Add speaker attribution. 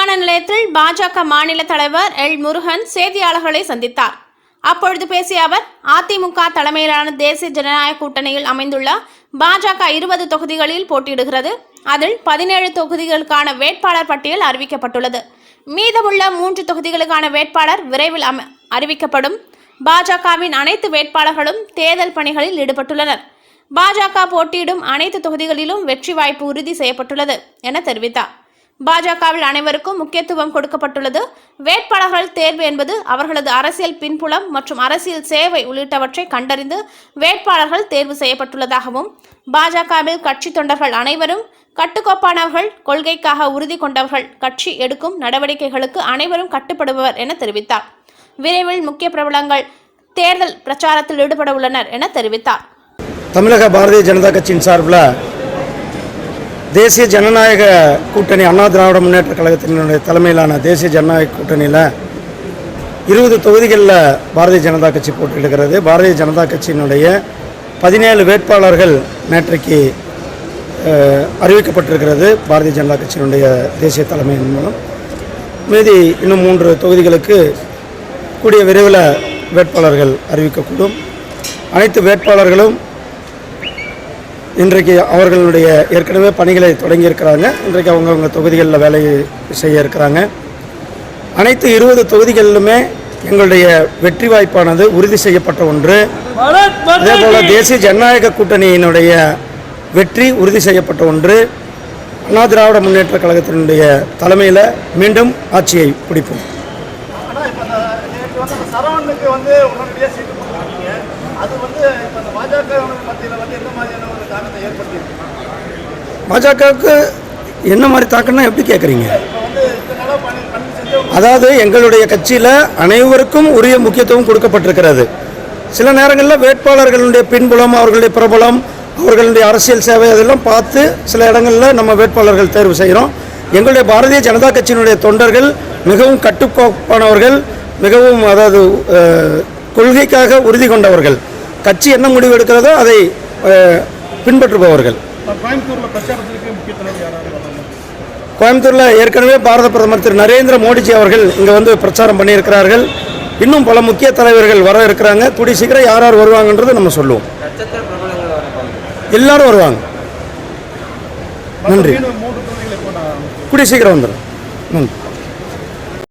Speaker 1: விமான நிலையத்தில் பாஜக மாநில தலைவர் எல். முருகன் செய்தியாளர்களை சந்தித்தார். அப்பொழுது பேசிய அவர் அதிமுக தலைமையிலான தேசிய ஜனநாயக கூட்டணியில் அமைந்துள்ள பாஜக இருபது தொகுதிகளில் போட்டியிடுகிறது. அதில் பதினேழு தொகுதிகளுக்கான வேட்பாளர் பட்டியல் அறிவிக்கப்பட்டுள்ளது. மீதமுள்ள மூன்று தொகுதிகளுக்கான வேட்பாளர் விரைவில் அம அறிவிக்கப்படும். பாஜகவின் அனைத்து வேட்பாளர்களும் தேர்தல் பணிகளில் ஈடுபட்டுள்ளனர். பாஜக போட்டியிடும் அனைத்து தொகுதிகளிலும் வெற்றி வாய்ப்பு உறுதி செய்யப்பட்டுள்ளது என தெரிவித்தார். பாஜகவில் அனைவருக்கும் முக்கியத்துவம் கொடுக்கப்பட்டுள்ளது. வேட்பாளர்கள் தேர்வு என்பது அவர்களது அரசியல் பின்புலம் மற்றும் அரசியல் சேவை உள்ளிட்டவற்றை கண்டறிந்து வேட்பாளர்கள் தேர்வு செய்யப்பட்டுள்ளதாகவும் பாஜகவில் கட்சி தொண்டர்கள் அனைவரும் கட்டுக்கோப்பானவர்கள் கொள்கைக்காக உறுதி கொண்டவர்கள் கட்சி எடுக்கும் நடவடிக்கைகளுக்கு அனைவரும் கட்டுப்படுபவர் என தெரிவித்தார். விரைவில் முக்கிய பிரபலங்கள் தேர்தல் பிரச்சாரத்தில் ஈடுபட உள்ளனர் என தெரிவித்தார்.
Speaker 2: தமிழக பாரதிய ஜனதா கட்சியின் சார்பில் தேசிய ஜனநாயக கூட்டணி அண்ணா திராவிட முன்னேற்ற கழகத்தினுடைய தலைமையிலான தேசிய ஜனநாயக கூட்டணியில் இருபது தொகுதிகளில் பாரதிய ஜனதா கட்சி போட்டியிடுகிறது. பாரதிய ஜனதா கட்சியினுடைய பதினேழு வேட்பாளர்கள் நேற்றைக்கு அறிவிக்கப்பட்டிருக்கிறது. பாரதிய ஜனதா கட்சியினுடைய தேசிய தலைமையின் மூலம். மீதி இன்னும் மூன்று தொகுதிகளுக்கு கூடிய விரைவில் வேட்பாளர்கள் அறிவிக்கக்கூடும். அனைத்து வேட்பாளர்களும் இன்றைக்கு அவர்களுடைய ஏற்கனவே பணிகளை தொடங்கியிருக்கிறாங்க. இன்றைக்கு அவங்கவுங்க தொகுதிகளில் வேலை செய்ய இருக்கிறாங்க. அனைத்து இருபது தொகுதிகளிலுமே எங்களுடைய வெற்றி வாய்ப்பானது உறுதி செய்யப்பட்ட ஒன்று. அதே போல் தேசிய ஜனநாயக கூட்டணியினுடைய வெற்றி உறுதி செய்யப்பட்ட ஒன்று. அண்ணா திராவிட முன்னேற்ற கழகத்தினுடைய தலைமையில் மீண்டும் ஆட்சியை பிடிப்போம்.
Speaker 3: வந்து அந்த சரவணனுக்கு வந்து உடனடியாக சீட்டு கொடுத்துருக்கீங்க அது வந்து இப்போ இந்த பாஜக மத்தியில் வந்து எந்த மாதிரியான ஒரு தாக்கத்தை ஏற்படுத்தியிருக்கு?
Speaker 2: பாஜகவுக்கு என்ன மாதிரி தாக்கம்னா எப்படி கேட்குறீங்க அதாவது எங்களுடைய கட்சியில் அனைவருக்கும் உரிய முக்கியத்துவம் கொடுக்கப்பட்டிருக்கிறது. சில நேரங்களில் வேட்பாளர்களுடைய பின்புலம் அவர்களுடைய பிரபலம் அவர்களுடைய அரசியல் சேவை அதெல்லாம் பார்த்து சில இடங்களில் நம்ம வேட்பாளர்கள் தேர்வு செய்கிறோம் எங்களுடைய பாரதிய ஜனதா கட்சியினுடைய தொண்டர்கள் மிகவும் கட்டுக்கோப்பானவர்கள். மிகவும் அதாவது கொள்கைக்காக உறுதி கொண்டவர்கள். கட்சி என்ன முடிவு எடுக்கிறதோ அதை பின்பற்றுபவர்கள்.
Speaker 3: கோயம்புத்தூரில்
Speaker 2: ஏற்கனவே பாரத பிரதமர் திரு நரேந்திர மோடிஜி அவர்கள் இங்கே வந்து பிரச்சாரம் பண்ணியிருக்கிறார்கள். இன்னும் பல முக்கிய தலைவர்கள் வர இருக்கிறாங்க. கூடிய சீக்கிரம் யார் யார் வருவாங்கன்றது நம்ம சொல்லுவோம். எல்லாரும் வருவாங்க. நன்றி. கூடிய சீக்கிரம் வந்துடும் நன்றி.